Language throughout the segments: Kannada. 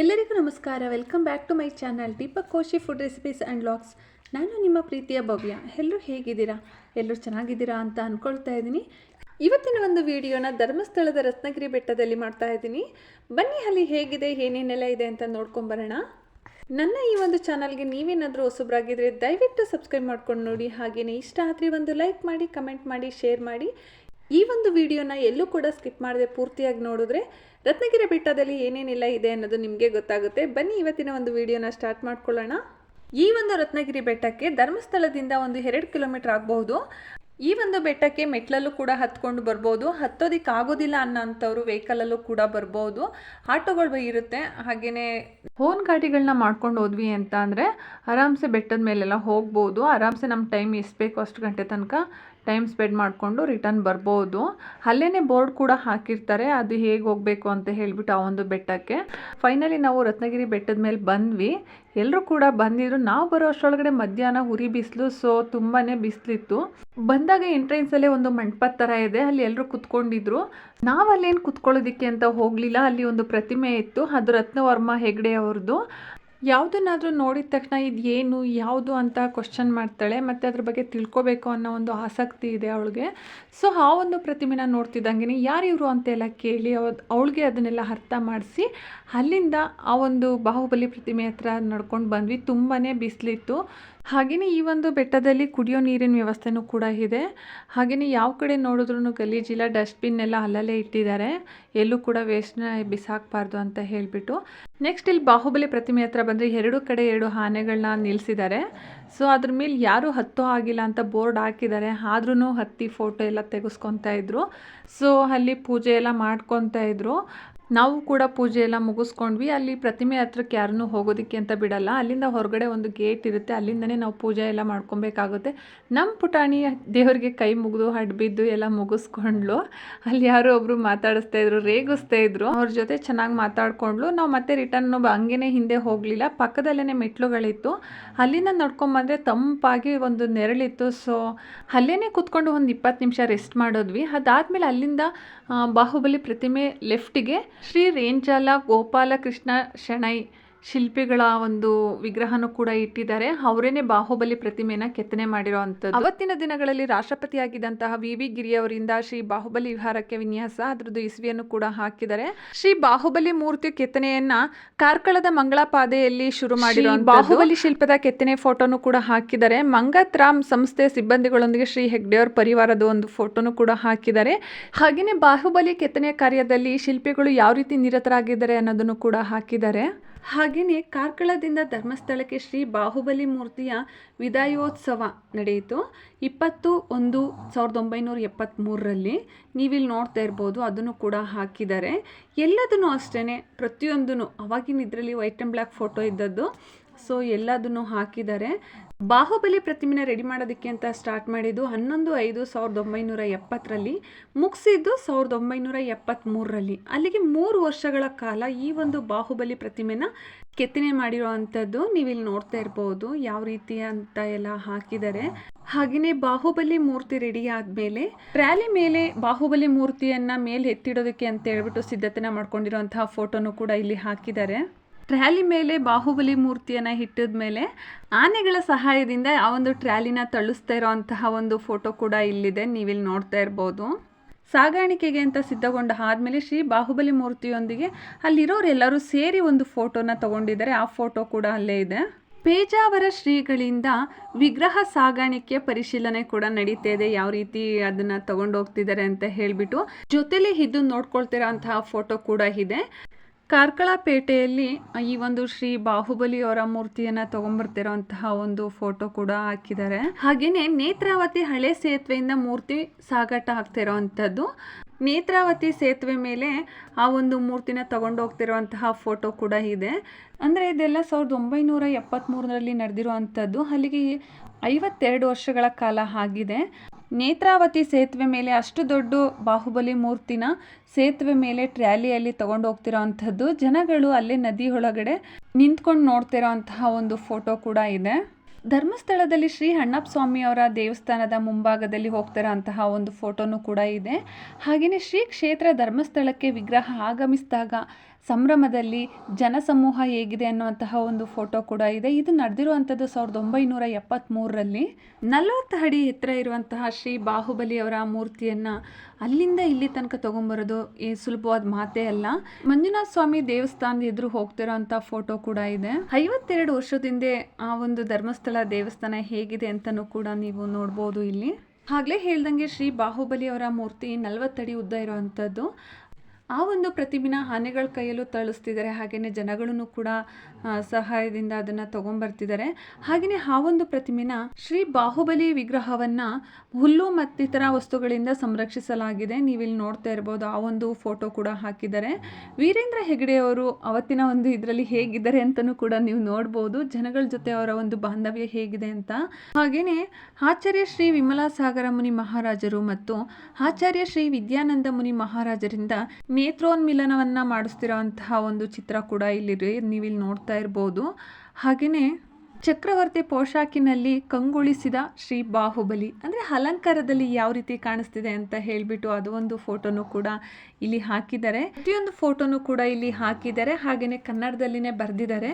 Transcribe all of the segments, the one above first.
ಎಲ್ಲರಿಗೂ ನಮಸ್ಕಾರ. Welcome back to my channel Deepak Koshi food recipes and vlogs ನಾನು ನಿಮ್ಮ ಪ್ರೀತಿಯ ಭವ್ಯ. ಎಲ್ಲರೂ ಹೇಗಿದ್ದೀರಾ? ಎಲ್ಲರೂ ಚೆನ್ನಾಗಿದ್ದೀರಾ ಅಂತ ಅಂದ್ಕೊಳ್ತಾ ಇದ್ದೀನಿ. ಇವತ್ತಿನ ಒಂದು ವಿಡಿಯೋನ ಧರ್ಮಸ್ಥಳದ ರತ್ನಗಿರಿ ಬೆಟ್ಟದಲ್ಲಿ ಮಾಡ್ತಾ ಇದ್ದೀನಿ. ಬನ್ನಿ, ಅಲ್ಲಿ ಹೇಗಿದೆ ಏನೇನೆಲ್ಲ ಇದೆ ಅಂತ ನೋಡ್ಕೊಂಬರೋಣ ನನ್ನ ಈ ಒಂದು ಚಾನಲ್ಗೆ ನೀವೇನಾದರೂ ಹೊಸಬ್ರಾಗಿದ್ದರೆ ದಯವಿಟ್ಟು ಸಬ್ಸ್ಕ್ರೈಬ್ ಮಾಡ್ಕೊಂಡು ನೋಡಿ. ಹಾಗೆಯೇ ಇಷ್ಟ ಆದರೆ ಒಂದು ಲೈಕ್ ಮಾಡಿ ಕಮೆಂಟ್ ಮಾಡಿ ಶೇರ್ ಮಾಡಿ. ಈ ಒಂದು ವಿಡಿಯೋನ ಎಲ್ಲೂ ಕೂಡ ಸ್ಕಿಪ್ ಮಾಡದೆ ಪೂರ್ತಿಯಾಗಿ ನೋಡಿದ್ರೆ ರತ್ನಗಿರಿ ಬೆಟ್ಟದಲ್ಲಿ ಏನೇನೆಲ್ಲ ಇದೆ ಅನ್ನೋದು ನಿಮಗೆ ಗೊತ್ತಾಗುತ್ತೆ. ಬನ್ನಿ ಇವತ್ತಿನ ಒಂದು ವಿಡಿಯೋನ ಸ್ಟಾರ್ಟ್ ಮಾಡ್ಕೊಳ್ಳೋಣ. ಈ ಒಂದು ರತ್ನಗಿರಿ ಬೆಟ್ಟಕ್ಕೆ ಧರ್ಮಸ್ಥಳದಿಂದ ಒಂದು ಎರಡು ಕಿಲೋಮೀಟರ್ ಆಗಬಹುದು. ಈ ಒಂದು ಬೆಟ್ಟಕ್ಕೆ ಮೆಟ್ಲಲ್ಲೂ ಕೂಡ ಹತ್ಕೊಂಡು ಬರ್ಬೋದು. ಹತ್ತೋದಿಕ್ಕೆ ಆಗೋದಿಲ್ಲ ಅನ್ನೋಂಥವ್ರು ವೆಹಿಕಲಲ್ಲೂ ಕೂಡ ಬರ್ಬೋದು. ಆಟೋಗಳು ಇರುತ್ತೆ ಹಾಗೆಯೇ ಫೋನ್ ಗಾಡಿಗಳನ್ನ ಮಾಡ್ಕೊಂಡು ಹೋದ್ವಿ ಅಂತ ಅಂದರೆ ಆರಾಮ್ಸೆ ಬೆಟ್ಟದ ಮೇಲೆಲ್ಲ ಹೋಗ್ಬೋದು. ಆರಾಮ್ಸೆ ನಮ್ಮ ಟೈಮ್ ಎಷ್ಟು ಬೇಕು ಅಷ್ಟು ಗಂಟೆ ತನಕ ಟೈಮ್ ಸ್ಪೆಂಡ್ ಮಾಡಿಕೊಂಡು ರಿಟರ್ನ್ ಬರ್ಬೋದು. ಅಲ್ಲೇ ಬೋರ್ಡ್ ಕೂಡ ಹಾಕಿರ್ತಾರೆ. ಅದು ಹೇಗೆ ಹೋಗಬೇಕು ಅಂತ ಹೇಳಿಬಿಟ್ಟು ಆ ಒಂದು ಬೆಟ್ಟಕ್ಕೆ. ಫೈನಲಿ ನಾವು ರತ್ನಗಿರಿ ಬೆಟ್ಟದ ಮೇಲೆ ಬಂದ್ವಿ. ಎಲ್ಲರೂ ಕೂಡ ಬಂದಿದ್ರು. ನಾವು ಬರೋ ಅಷ್ಟರೊಳಗಡೆ ಮಧ್ಯಾಹ್ನ ಉರಿ ಬಿಸಿಲು ಸೊ ತುಂಬಾ ಬಿಸಿಲಿತ್ತು. ಬಂದಾಗ ಎಂಟ್ರೆನ್ಸಲ್ಲೇ ಒಂದು ಮಂಟಪ ಥರ ಇದೆ. ಅಲ್ಲಿ ಎಲ್ಲರೂ ಕುತ್ಕೊಂಡಿದ್ರು. ನಾವು ಅಲ್ಲೇನು ಕುತ್ಕೊಳ್ಳೋದಕ್ಕೆ ಅಂತ ಹೋಗಲಿಲ್ಲ. ಅಲ್ಲಿ ಒಂದು ಪ್ರತಿಮೆ ಇತ್ತು. ಅದು ರತ್ನವರ್ಮ ಹೆಗ್ಡೆ ಅವ್ರದ್ದು ಯಾವುದನ್ನಾದರೂ ನೋಡಿದ ತಕ್ಷಣ ಇದು ಏನು, ಯಾವುದು ಅಂತ ಕ್ವಶನ್ ಮಾಡ್ತಾಳೆ, ಮತ್ತು ಅದ್ರ ಬಗ್ಗೆ ತಿಳ್ಕೊಬೇಕು ಅನ್ನೋ ಒಂದು ಆಸಕ್ತಿ ಇದೆ ಅವಳಿಗೆ. ಸೊ ಆ ಒಂದು ಪ್ರತಿಮೆನ ನೋಡ್ತಿದ್ದಂಗೆ ಯಾರು ಇವರು ಅಂತೆಲ್ಲ ಕೇಳಿ ಅವಳಿಗೆ ಅದನ್ನೆಲ್ಲ ಅರ್ಥ ಮಾಡಿಸಿ ಅಲ್ಲಿಂದ ಆ ಒಂದು ಬಾಹುಬಲಿ ಪ್ರತಿಮೆ ಹತ್ರ ನಡ್ಕೊಂಡು ಬಂದ್ವಿ. ತುಂಬಾ ಬಿಸಿಲಿತ್ತು. ಹಾಗೆಯೇ ಈ ಒಂದು ಬೆಟ್ಟದಲ್ಲಿ ಕುಡಿಯೋ ನೀರಿನ ವ್ಯವಸ್ಥೆನೂ ಕೂಡ ಇದೆ. ಹಾಗೆಯೇ ಯಾವ ಕಡೆ ನೋಡಿದ್ರೂ ಗಲೀಜಿಲ್ಲ ಡಸ್ಟ್ಬಿನ್ ಎಲ್ಲ ಅಲ್ಲಲ್ಲೇ ಇಟ್ಟಿದ್ದಾರೆ. ಎಲ್ಲೂ ಕೂಡ ವೇಸ್ಟ್ನ ಬಿಸಾಕಬಾರ್ದು ಅಂತ ಹೇಳಿಬಿಟ್ಟು. ನೆಕ್ಸ್ಟ್ ಇಲ್ಲಿ ಬಾಹುಬಲಿ ಪ್ರತಿಮೆ ಹತ್ರ ಬಂದರೆ ಎರಡು ಕಡೆ ಎರಡು ಆನೆಗಳನ್ನ ನಿಲ್ಲಿಸಿದ್ದಾರೆ ಸೊ ಅದ್ರ ಮೇಲೆ ಯಾರೂ ಹತ್ತೋ ಆಗಿಲ್ಲ ಅಂತ ಬೋರ್ಡ್ ಹಾಕಿದ್ದಾರೆ. ಆದ್ರೂ ಹತ್ತಿ ಫೋಟೋ ಎಲ್ಲ ತೆಗೆಸ್ಕೊತಾ ಇದ್ರು. ಸೊ ಅಲ್ಲಿ ಪೂಜೆ ಎಲ್ಲ ಮಾಡ್ಕೊತಾ ಇದ್ರು. ನಾವು ಕೂಡ ಪೂಜೆ ಎಲ್ಲ ಮುಗಿಸ್ಕೊಂಡ್ವಿ. ಅಲ್ಲಿ ಪ್ರತಿಮೆ ಹತ್ರಕ್ಕೆ ಯಾರನ್ನೂ ಹೋಗೋದಕ್ಕೆ ಅಂತ ಬಿಡಲ್ಲ. ಅಲ್ಲಿಂದ ಹೊರಗಡೆ ಒಂದು ಗೇಟ್ ಇರುತ್ತೆ. ಅಲ್ಲಿಂದನೇ ನಾವು ಪೂಜೆ ಎಲ್ಲ ಮಾಡ್ಕೊಬೇಕಾಗುತ್ತೆ. ನಮ್ಮ ಪುಟಾಣಿ ದೇವರಿಗೆ ಕೈ ಮುಗಿದು ಹಡ್ಬಿದ್ದು ಎಲ್ಲ ಮುಗಿಸ್ಕೊಂಡ್ಲು. ಅಲ್ಲಿ ಯಾರೋ ಒಬ್ಬರು ಮಾತಾಡಿಸ್ತಾ ಇದ್ರು, ರೇಗಿಸ್ತಾ ಇದ್ರು. ಅವ್ರ ಜೊತೆ ಚೆನ್ನಾಗಿ ಮಾತಾಡ್ಕೊಂಡ್ಲು. ನಾವು ಮತ್ತೆ ರಿಟರ್ನ್ ಹಂಗೇನೆ ಹಿಂದೆ ಹೋಗಲಿಲ್ಲ. ಪಕ್ಕದಲ್ಲೇ ಮೆಟ್ಲುಗಳಿತ್ತು ಅಲ್ಲಿಂದ ನಡ್ಕೊಂಬಂದ್ರೆ ತಂಪಾಗಿ ಒಂದು ನೆರಳಿತ್ತು. ಸೊ ಅಲ್ಲೇ ಕೂತ್ಕೊಂಡು ಒಂದು ಇಪ್ಪತ್ತು ನಿಮಿಷ ರೆಸ್ಟ್ ಮಾಡೋದ್ವಿ. ಅದಾದಮೇಲೆ ಅಲ್ಲಿಂದ ಬಾಹುಬಲಿ ಪ್ರತಿಮೆ ಲೆಫ್ಟಿಗೆ ஸ்ரீ ரேஞ்சாலா கோபாலகிருஷ்ண ஷெனை ಶಿಲ್ಪಿಗಳ ಒಂದು ವಿಗ್ರಹನೂ ಕೂಡ ಇಟ್ಟಿದ್ದಾರೆ. ಅವರೇನೆ ಬಾಹುಬಲಿ ಪ್ರತಿಮೆನ ಕೆತ್ತನೆ ಮಾಡಿರೋ ಅಂಥದ್ದು ಅವತ್ತಿನ ದಿನಗಳಲ್ಲಿ ರಾಷ್ಟ್ರಪತಿಯಾಗಿದ್ದಂತಹ ವಿ. ವಿ. ಗಿರಿಯವರಿಂದ ಶ್ರೀ ಬಾಹುಬಲಿ ವಿಹಾರಕ್ಕೆ ವಿನ್ಯಾಸ ಅದರದ್ದು ಇಸ್ವಿಯನ್ನು ಕೂಡ ಹಾಕಿದ್ದಾರೆ. ಶ್ರೀ ಬಾಹುಬಲಿ ಮೂರ್ತಿ ಕೆತ್ತನೆಯನ್ನ ಕಾರ್ಕಳದ ಮಂಗಳಪಾದೆಯಲ್ಲಿ ಶುರು ಮಾಡಿ ಬಾಹುಬಲಿ ಶಿಲ್ಪದ ಕೆತ್ತನೆ ಫೋಟೋನು ಕೂಡ ಹಾಕಿದ್ದಾರೆ. ಮಂಗತ್ ರಾಮ್ ಸಂಸ್ಥೆ ಸಿಬ್ಬಂದಿಗಳೊಂದಿಗೆ ಶ್ರೀ ಹೆಗ್ಡೆಯವರ ಪರಿವಾರದ ಒಂದು ಫೋಟೋನು ಕೂಡ ಹಾಕಿದ್ದಾರೆ. ಹಾಗೆಯೇ ಬಾಹುಬಲಿ ಕೆತ್ತನೆ ಕಾರ್ಯದಲ್ಲಿ ಶಿಲ್ಪಿಗಳು ಯಾವ ರೀತಿ ನಿರತರಾಗಿದ್ದಾರೆ ಅನ್ನೋದನ್ನು ಕೂಡ ಹಾಕಿದ್ದಾರೆ. ಹಾಗೆಯೇ ಕಾರ್ಕಳದಿಂದ ಧರ್ಮಸ್ಥಳಕ್ಕೆ ಶ್ರೀ ಬಾಹುಬಲಿ ಮೂರ್ತಿಯ ವಿದಾಯೋತ್ಸವ ನಡೆಯಿತು. ಇಪ್ಪತ್ತು ಒಂದು ಸಾವಿರದ ಒಂಬೈನೂರ ಎಪ್ಪತ್ತ್ಮೂರರಲ್ಲಿ ನೀವಿಲ್ಲಿ ನೋಡ್ತಾ ಇರ್ಬೋದು, ಅದನ್ನು ಕೂಡ ಹಾಕಿದ್ದಾರೆ. ಎಲ್ಲದನ್ನು ಅಷ್ಟೇ ಪ್ರತಿಯೊಂದೂ ಅವಾಗಿನ ಇದರಲ್ಲಿ ವೈಟ್ ಆ್ಯಂಡ್ ಬ್ಲ್ಯಾಕ್ ಫೋಟೋ ಇದ್ದದ್ದು ಸೊ ಎಲ್ಲದನ್ನು ಹಾಕಿದ್ದಾರೆ. ಬಾಹುಬಲಿ ಪ್ರತಿಮೆನ ರೆಡಿ ಮಾಡೋದಕ್ಕೆ ಅಂತ ಸ್ಟಾರ್ಟ್ ಮಾಡಿದ್ದು ಹನ್ನೊಂದು ಐದು ಸಾವಿರದ ಒಂಬೈನೂರ ಎಪ್ಪತ್ತರಲ್ಲಿ, ಮುಗಿಸಿದ್ದು ಸಾವಿರದ ಒಂಬೈನೂರ ಎಪ್ಪತ್ತ್ಮೂರರಲ್ಲಿ ಅಲ್ಲಿಗೆ ಮೂರು ವರ್ಷಗಳ ಕಾಲ ಈ ಒಂದು ಬಾಹುಬಲಿ ಪ್ರತಿಮೆನ ಕೆತ್ತನೆ ಮಾಡಿರೋ ಅಂಥದ್ದು ನೀವಿಲ್ಲಿ ನೋಡ್ತಾ ಇರ್ಬೋದು ಯಾವ ರೀತಿ ಅಂತ ಎಲ್ಲ ಹಾಕಿದ್ದಾರೆ. ಹಾಗೆಯೇ ಬಾಹುಬಲಿ ಮೂರ್ತಿ ರೆಡಿ ಆದಮೇಲೆ ರ್ಯಾಲಿ ಮೇಲೆ ಬಾಹುಬಲಿ ಮೂರ್ತಿಯನ್ನು ಮೇಲೆ ಎತ್ತಿಡೋದಕ್ಕೆ ಅಂತ ಹೇಳ್ಬಿಟ್ಟು ಸಿದ್ಧತೆನ ಮಾಡ್ಕೊಂಡಿರೋಂತಹ ಫೋಟೋನು ಕೂಡ ಇಲ್ಲಿ ಹಾಕಿದ್ದಾರೆ. ಟ್ರ್ಯಾಲಿ ಮೇಲೆ ಬಾಹುಬಲಿ ಮೂರ್ತಿಯನ್ನು ಇಟ್ಟಿದ ಮೇಲೆ ಆನೆಗಳ ಸಹಾಯದಿಂದ ಆ ಒಂದು ಟ್ರ್ಯಾಲಿನ ತಳ್ಳಿಸ್ತಾ ಇರೋವಂತಹ ಒಂದು ಫೋಟೋ ಕೂಡ ಇಲ್ಲಿದೆ, ನೀವಿಲ್ಲಿ ನೋಡ್ತಾ ಇರ್ಬೋದು. ಸಾಗಾಣಿಕೆಗೆ ಅಂತ ಸಿದ್ಧಗೊಂಡ ಆದಮೇಲೆ ಶ್ರೀ ಬಾಹುಬಲಿ ಮೂರ್ತಿಯೊಂದಿಗೆ ಅಲ್ಲಿರೋರೆಲ್ಲರೂ ಸೇರಿ ಒಂದು ಫೋಟೋನ ತಗೊಂಡಿದ್ದಾರೆ, ಆ ಫೋಟೋ ಕೂಡ ಅಲ್ಲೇ ಇದೆ. ಪೇಜಾವರ ಶ್ರೀಗಳಿಂದ ವಿಗ್ರಹ ಸಾಗಾಣಿಕೆ ಪರಿಶೀಲನೆ ಕೂಡ ನಡೀತಾ ಇದೆ, ಯಾವ ರೀತಿ ಅದನ್ನ ತಗೊಂಡು ಹೋಗ್ತಿದ್ದಾರೆ ಅಂತ ಹೇಳ್ಬಿಟ್ಟು ಜೊತೆಲಿ ಇದ್ದು ನೋಡ್ಕೊಳ್ತಿರೋ ಅಂತಹ ಫೋಟೋ ಕೂಡ ಇದೆ. ಕಾರ್ಕಳಪೇಟೆಯಲ್ಲಿ ಈ ಒಂದು ಶ್ರೀ ಬಾಹುಬಲಿ ಅವರ ಮೂರ್ತಿಯನ್ನ ತಗೊಂಡ್ಬರ್ತಿರೋಂತಹ ಒಂದು ಫೋಟೋ ಕೂಡ ಹಾಕಿದ್ದಾರೆ. ಹಾಗೇನೆ ನೇತ್ರಾವತಿ ಹಳೆ ಸೇತುವೆಯಿಂದ ಮೂರ್ತಿ ಸಾಗಾಟ ಆಗ್ತಿರೋವಂಥದ್ದು ನೇತ್ರಾವತಿ ಸೇತುವೆ ಮೇಲೆ ಆ ಒಂದು ಮೂರ್ತಿನ ತಗೊಂಡು ಹೋಗ್ತಿರುವಂತಹ ಫೋಟೋ ಕೂಡ ಇದೆ. ಅಂದರೆ ಇದೆಲ್ಲ ಸಾವಿರದ ಒಂಬೈನೂರ ಎಪ್ಪತ್ತ್ಮೂರರಲ್ಲಿ ನಡೆದಿರುವಂಥದ್ದು ಅಲ್ಲಿಗೆ ಐವತ್ತೆರಡು ವರ್ಷಗಳ ಕಾಲ ಆಗಿದೆ. ನೇತ್ರಾವತಿ ಸೇತುವೆ ಮೇಲೆ ಅಷ್ಟು ದೊಡ್ಡ ಬಾಹುಬಲಿ ಮೂರ್ತಿನ ಸೇತುವೆ ಮೇಲೆ ಟ್ರ್ಯಾಲಿಯಲ್ಲಿ ತಗೊಂಡು ಹೋಗ್ತಿರೋ ಅಂಥದ್ದು. ಜನಗಳು ಅಲ್ಲೇ ನದಿ ಒಳಗಡೆ ನಿಂತ್ಕೊಂಡು ನೋಡ್ತಿರೋ ಅಂತಹ ಒಂದು ಫೋಟೋ ಕೂಡ ಇದೆ. ಧರ್ಮಸ್ಥಳದಲ್ಲಿ ಶ್ರೀ ಅಣ್ಣಪ್ಪ ಸ್ವಾಮಿಯವರ ದೇವಸ್ಥಾನದ ಮುಂಭಾಗದಲ್ಲಿ ಹೋಗ್ತಿರೋ ಅಂತಹ ಒಂದು ಫೋಟೋನು ಕೂಡ ಇದೆ. ಹಾಗೆಯೇ ಶ್ರೀ ಕ್ಷೇತ್ರ ಧರ್ಮಸ್ಥಳಕ್ಕೆ ವಿಗ್ರಹ ಆಗಮಿಸಿದಾಗ ಸಂಭ್ರಮದಲ್ಲಿ ಜನಸಮೂಹ ಹೇಗಿದೆ ಅನ್ನುವಂತಹ ಒಂದು ಫೋಟೋ ಕೂಡ ಇದೆ. ಇದು ನಡೆದಿರುವಂಥದ್ದು ಸಾವಿರದ ಒಂಬೈನೂರ ಎಪ್ಪತ್ತ್ಮೂರರಲ್ಲಿ ನಲವತ್ತು ಅಡಿ ಎತ್ತರ ಇರುವಂತಹ ಶ್ರೀ ಬಾಹುಬಲಿ ಅವರ ಮೂರ್ತಿಯನ್ನು ಅಲ್ಲಿಂದ ಇಲ್ಲಿ ತನಕ ತೊಗೊಂಬರೋದು ಈ ಸುಲಭವಾದ ಮಾತೇ ಅಲ್ಲ. ಮಂಜುನಾಥ ಸ್ವಾಮಿ ದೇವಸ್ಥಾನದ ಎದುರು ಹೋಗ್ತಿರೋಂಥ ಫೋಟೋ ಕೂಡ ಇದೆ. ಐವತ್ತೆರಡು ವರ್ಷದಿಂದ ಆ ಒಂದು ಧರ್ಮಸ್ಥಳ ದೇವಸ್ಥಾನ ಹೇಗಿದೆ ಅಂತಲೂ ಕೂಡ ನೀವು ನೋಡ್ಬೋದು ಇಲ್ಲಿ. ಆಗಲೇ ಹೇಳ್ದಂಗೆ ಶ್ರೀ ಬಾಹುಬಲಿ ಅವರ ಮೂರ್ತಿ ನಲವತ್ತಡಿ ಉದ್ದ ಇರುವಂಥದ್ದು ಆ ಒಂದು ಪ್ರತಿಮೆನ ಆನೆಗಳ ಕೈಯಲ್ಲೂ ತಳಿಸ್ತಿದ್ದಾರೆ. ಹಾಗೆಯೇ ಜನಗಳನ್ನು ಕೂಡ ಸಹಾಯದಿಂದ ಅದನ್ನು ತೊಗೊಂಬರ್ತಿದ್ದಾರೆ. ಹಾಗೆಯೇ ಆ ಒಂದು ಪ್ರತಿಮೆನ ಶ್ರೀ ಬಾಹುಬಲಿ ವಿಗ್ರಹವನ್ನು ಹುಲ್ಲು ಮತ್ತಿತರ ವಸ್ತುಗಳಿಂದ ಸಂರಕ್ಷಿಸಲಾಗಿದೆ. ನೀವಿಲ್ಲಿ ನೋಡ್ತಾ ಇರ್ಬೋದು, ಆ ಒಂದು ಫೋಟೋ ಕೂಡ ಹಾಕಿದ್ದಾರೆ. ವೀರೇಂದ್ರ ಹೆಗಡೆಯವರು ಅವತ್ತಿನ ಒಂದು ಇದರಲ್ಲಿ ಹೇಗಿದ್ದಾರೆ ಅಂತಲೂ ಕೂಡ ನೀವು ನೋಡ್ಬೋದು. ಜನಗಳ ಜೊತೆ ಅವರ ಒಂದು ಬಾಂಧವ್ಯ ಹೇಗಿದೆ ಅಂತ. ಹಾಗೆಯೇ ಆಚಾರ್ಯ ಶ್ರೀ ವಿಮಲಾ ಸಾಗರ ಮುನಿ ಮಹಾರಾಜರು ಮತ್ತು ಆಚಾರ್ಯ ಶ್ರೀ ವಿದ್ಯಾನಂದ ಮುನಿ ಮಹಾರಾಜರಿಂದ ನೇತ್ರೋನ್ಮಿಲನವನ್ನ ಮಾಡಿಸ್ತಿರೋಂತಹ ಒಂದು ಚಿತ್ರ ಕೂಡ ಇಲ್ಲಿದೆ. ನೀವಿಲ್ಲಿ ನೋಡ್ತಾ ಇರ್ಬೋದು. ಹಾಗೆಯೇ ಚಕ್ರವರ್ತಿ ಪೋಷಾಕಿನಲ್ಲಿ ಕಂಗೊಳಿಸಿದ ಶ್ರೀ ಬಾಹುಬಲಿ ಅಂದರೆ ಅಲಂಕಾರದಲ್ಲಿ ಯಾವ ರೀತಿ ಕಾಣಿಸ್ತಿದೆ ಅಂತ ಹೇಳಿಬಿಟ್ಟು ಅದು ಒಂದು ಫೋಟೋನು ಕೂಡ ಇಲ್ಲಿ ಹಾಕಿದ್ದಾರೆ. ಪ್ರತಿಯೊಂದು ಫೋಟೋನು ಕೂಡ ಇಲ್ಲಿ ಹಾಕಿದ್ದಾರೆ. ಹಾಗೆಯೇ ಕನ್ನಡದಲ್ಲಿನೇ ಬರೆದಿದ್ದಾರೆ.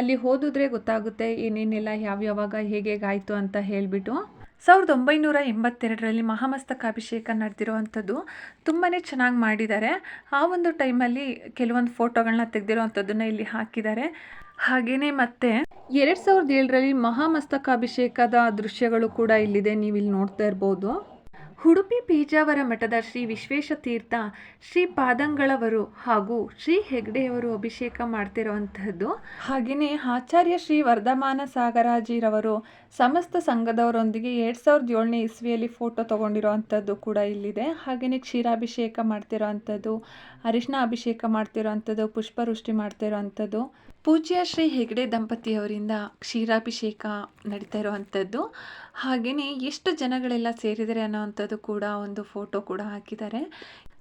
ಅಲ್ಲಿ ಓದಿದ್ರೆ ಗೊತ್ತಾಗುತ್ತೆ ಏನೇನೆಲ್ಲ ಯಾವ್ಯಾವಾಗ ಹೇಗೆ ಆಯಿತು ಅಂತ ಹೇಳಿಬಿಟ್ಟು. ಸಾವಿರದ ಒಂಬೈನೂರ ಎಂಬತ್ತೆರಡರಲ್ಲಿ ಮಹಾಮಸ್ತಕಾಭಿಷೇಕ ನಡೆದಿರುವಂಥದ್ದು ತುಂಬಾ ಚೆನ್ನಾಗಿ ಮಾಡಿದ್ದಾರೆ. ಆ ಒಂದು ಟೈಮಲ್ಲಿ ಕೆಲವೊಂದು ಫೋಟೋಗಳನ್ನ ತೆಗೆದಿರೋವಂಥದ್ದನ್ನು ಇಲ್ಲಿ ಹಾಕಿದ್ದಾರೆ. ಹಾಗೆಯೇ ಮತ್ತೆ ಎರಡು ಸಾವಿರದ ಏಳರಲ್ಲಿ ಮಹಾಮಸ್ತಕಾಭಿಷೇಕದ ದೃಶ್ಯಗಳು ಕೂಡ ಇಲ್ಲಿದೆ ನೀವು ಇಲ್ಲಿ ನೋಡ್ತಾ ಇರ್ಬೋದು. ಉಡುಪಿ ಪೇಜಾವರ ಮಠದ ಶ್ರೀ ವಿಶ್ವೇಶತೀರ್ಥ ಶ್ರೀ ಪಾದಂಗಳವರು ಹಾಗೂ ಶ್ರೀ ಹೆಗ್ಡೆಯವರು ಅಭಿಷೇಕ ಮಾಡ್ತಿರುವಂತಹದ್ದು. ಹಾಗೆಯೇ ಆಚಾರ್ಯ ಶ್ರೀ ವರ್ಧಮಾನ ಸಾಗರಾಜಿರವರು ಸಮಸ್ತ ಸಂಘದವರೊಂದಿಗೆ ಎರಡು ಸಾವಿರದ ಏಳನೇ ಇಸ್ವಿಯಲ್ಲಿ ಫೋಟೋ ತೊಗೊಂಡಿರೋವಂಥದ್ದು ಕೂಡ ಇಲ್ಲಿದೆ. ಹಾಗೆಯೇ ಕ್ಷೀರಾಭಿಷೇಕ ಮಾಡ್ತಿರೋವಂಥದ್ದು ಅರಿಶಿನ ಅಭಿಷೇಕ ಮಾಡ್ತಿರೋವಂಥದ್ದು ಪುಷ್ಪವೃಷ್ಟಿ ಮಾಡ್ತಿರೋವಂಥದ್ದು ಪೂಜ್ಯ ಶ್ರೀ ಹೆಗ್ಡೆ ದಂಪತಿಯವರಿಂದ ಕ್ಷೀರಾಭಿಷೇಕ ನಡೀತಾ ಇರುವಂಥದ್ದು. ಹಾಗೆಯೇ ಎಷ್ಟು ಜನಗಳೆಲ್ಲ ಸೇರಿದ್ದಾರೆ ಅನ್ನೋವಂಥದ್ದು ಕೂಡ ಒಂದು ಫೋಟೋ ಕೂಡ ಹಾಕಿದ್ದಾರೆ.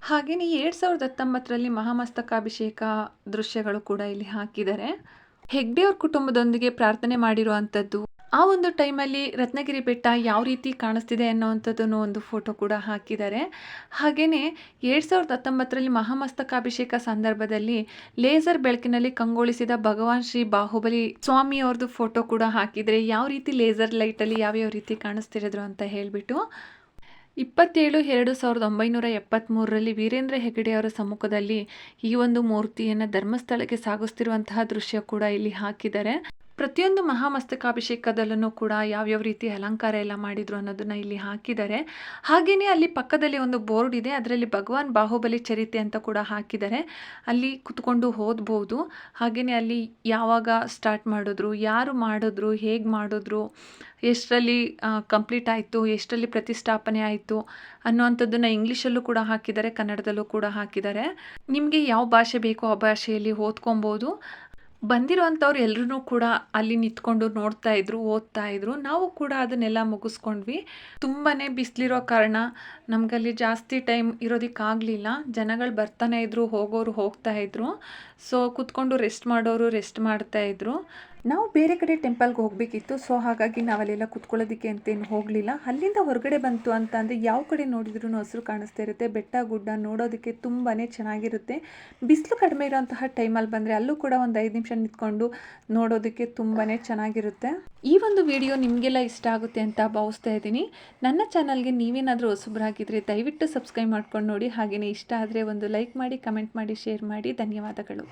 ಹಾಗೆಯೇ ಎರಡು ಸಾವಿರದ ಹತ್ತೊಂಬತ್ತರಲ್ಲಿ ಮಹಾಮಸ್ತಕಾಭಿಷೇಕ ದೃಶ್ಯಗಳು ಕೂಡ ಇಲ್ಲಿ ಹಾಕಿದ್ದಾರೆ. ಹೆಗ್ಡೆಯವ್ರ ಕುಟುಂಬದೊಂದಿಗೆ ಪ್ರಾರ್ಥನೆ ಮಾಡಿರುವಂಥದ್ದು ಆ ಒಂದು ಟೈಮಲ್ಲಿ ರತ್ನಗಿರಿ ಬೆಟ್ಟ ಯಾವ ರೀತಿ ಕಾಣಿಸ್ತಿದೆ ಅನ್ನೋವಂಥದ್ದನ್ನು ಒಂದು ಫೋಟೋ ಕೂಡ ಹಾಕಿದ್ದಾರೆ. ಹಾಗೆಯೇ ಎರಡು ಸಾವಿರದ ಹತ್ತೊಂಬತ್ತರಲ್ಲಿ ಮಹಾಮಸ್ತಕಾಭಿಷೇಕ ಸಂದರ್ಭದಲ್ಲಿ ಲೇಸರ್ ಬೆಳಕಿನಲ್ಲಿ ಕಂಗೊಳಿಸಿದ ಭಗವಾನ್ ಶ್ರೀ ಬಾಹುಬಲಿ ಸ್ವಾಮಿ ಅವ್ರದ್ದು ಫೋಟೋ ಕೂಡ ಹಾಕಿದರೆ ಯಾವ ರೀತಿ ಲೇಸರ್ ಲೈಟಲ್ಲಿ ಯಾವ್ಯಾವ ರೀತಿ ಕಾಣಿಸ್ತಿರೋದ್ರು ಅಂತ ಹೇಳಿಬಿಟ್ಟು ಇಪ್ಪತ್ತೇಳು ಎರಡು ಸಾವಿರದ ಒಂಬೈನೂರ ಎಪ್ಪತ್ತ್ಮೂರರಲ್ಲಿ ವೀರೇಂದ್ರ ಹೆಗಡೆಯವರ ಸಮ್ಮುಖದಲ್ಲಿ ಈ ಒಂದು ಮೂರ್ತಿಯನ್ನು ಧರ್ಮಸ್ಥಳಕ್ಕೆ ಸಾಗಿಸ್ತಿರುವಂತಹ ದೃಶ್ಯ ಕೂಡ ಇಲ್ಲಿ ಹಾಕಿದ್ದಾರೆ. ಪ್ರತಿಯೊಂದು ಮಹಾಮಸ್ತಕಾಭಿಷೇಕದಲ್ಲೂ ಕೂಡ ಯಾವ್ಯಾವ ರೀತಿ ಅಲಂಕಾರ ಎಲ್ಲ ಮಾಡಿದ್ರು ಅನ್ನೋದನ್ನ ಇಲ್ಲಿ ಹಾಕಿದ್ದಾರೆ. ಹಾಗೆಯೇ ಅಲ್ಲಿ ಪಕ್ಕದಲ್ಲಿ ಒಂದು ಬೋರ್ಡ್ ಇದೆ, ಅದರಲ್ಲಿ ಭಗವಾನ್ ಬಾಹುಬಲಿ ಚರಿತೆ ಅಂತ ಕೂಡ ಹಾಕಿದ್ದಾರೆ. ಅಲ್ಲಿ ಕುತ್ಕೊಂಡು ಓದ್ಬೋದು. ಹಾಗೆಯೇ ಅಲ್ಲಿ ಯಾವಾಗ ಸ್ಟಾರ್ಟ್ ಮಾಡಿದ್ರು, ಯಾರು ಮಾಡಿದ್ರು, ಹೇಗೆ ಮಾಡಿದ್ರು, ಎಷ್ಟರಲ್ಲಿ ಕಂಪ್ಲೀಟ್ ಆಯಿತು, ಎಷ್ಟರಲ್ಲಿ ಪ್ರತಿಷ್ಠಾಪನೆ ಆಯಿತು ಅನ್ನುವಂಥದ್ದನ್ನು ಇಂಗ್ಲೀಷಲ್ಲೂ ಕೂಡ ಹಾಕಿದ್ದಾರೆ, ಕನ್ನಡದಲ್ಲೂ ಕೂಡ ಹಾಕಿದ್ದಾರೆ. ನಿಮಗೆ ಯಾವ ಭಾಷೆ ಬೇಕೋ ಆ ಭಾಷೆಯಲ್ಲಿ ಓದ್ಕೊಬೋದು. ಬಂದಿರೋವಂಥವ್ರು ಎಲ್ಲರೂ ಕೂಡ ಅಲ್ಲಿ ನಿಂತ್ಕೊಂಡು ನೋಡ್ತಾ ಇದ್ರು, ಓದ್ತಾ ಇದ್ರು. ನಾವು ಕೂಡ ಅದನ್ನೆಲ್ಲ ಮುಗಿಸ್ಕೊಂಡ್ವಿ. ತುಂಬಾ ಬಿಸಿಲಿರೋ ಕಾರಣ ನಮಗಲ್ಲಿ ಜಾಸ್ತಿ ಟೈಮ್ ಇರೋದಕ್ಕಾಗಲಿಲ್ಲ. ಜನಗಳು ಬರ್ತಾನೆ ಇದ್ರು, ಹೋಗೋರು ಹೋಗ್ತಾ ಇದ್ರು. ಸೊ, ಕೂತ್ಕೊಂಡು ರೆಸ್ಟ್ ಮಾಡೋರು ರೆಸ್ಟ್ ಮಾಡ್ತಾ ಇದ್ರು. ನಾವು ಬೇರೆ ಕಡೆ ಟೆಂಪಲ್ಗೆ ಹೋಗಬೇಕಿತ್ತು. ಸೊ ಹಾಗಾಗಿ ನಾವಲ್ಲೆಲ್ಲ ಕುತ್ಕೊಳ್ಳೋದಕ್ಕೆ ಅಂತೇನು ಹೋಗಲಿಲ್ಲ. ಅಲ್ಲಿಂದ ಹೊರಗಡೆ ಬಂತು ಅಂತ ಅಂದರೆ ಯಾವ ಕಡೆ ನೋಡಿದ್ರೂ ಹಸಿರು ಕಾಣಿಸ್ತಾ ಇರುತ್ತೆ. ಬೆಟ್ಟ, ಗುಡ್ಡ ನೋಡೋದಕ್ಕೆ ತುಂಬಾ ಚೆನ್ನಾಗಿರುತ್ತೆ. ಬಿಸಿಲು ಕಡಿಮೆ ಇರೋಂತಹ ಟೈಮಲ್ಲಿ ಬಂದರೆ ಅಲ್ಲೂ ಕೂಡ ಒಂದು ಐದು ನಿಮಿಷ ನಿಂತ್ಕೊಂಡು ನೋಡೋದಕ್ಕೆ ತುಂಬಾ ಚೆನ್ನಾಗಿರುತ್ತೆ. ಈ ಒಂದು ವಿಡಿಯೋ ನಿಮಗೆಲ್ಲ ಇಷ್ಟ ಆಗುತ್ತೆ ಅಂತ ಭಾವಿಸ್ತಾ ಇದ್ದೀನಿ. ನನ್ನ ಚಾನಲ್ಗೆ ನೀವೇನಾದರೂ ಹೊಸಬ್ರಾಗಿದ್ದರೆ ದಯವಿಟ್ಟು ಸಬ್ಸ್ಕ್ರೈಬ್ ಮಾಡ್ಕೊಂಡು ನೋಡಿ. ಹಾಗೆಯೇ ಇಷ್ಟ ಆದರೆ ಒಂದು ಲೈಕ್ ಮಾಡಿ ಕಮೆಂಟ್ ಮಾಡಿ ಶೇರ್ ಮಾಡಿ. ಧನ್ಯವಾದಗಳು.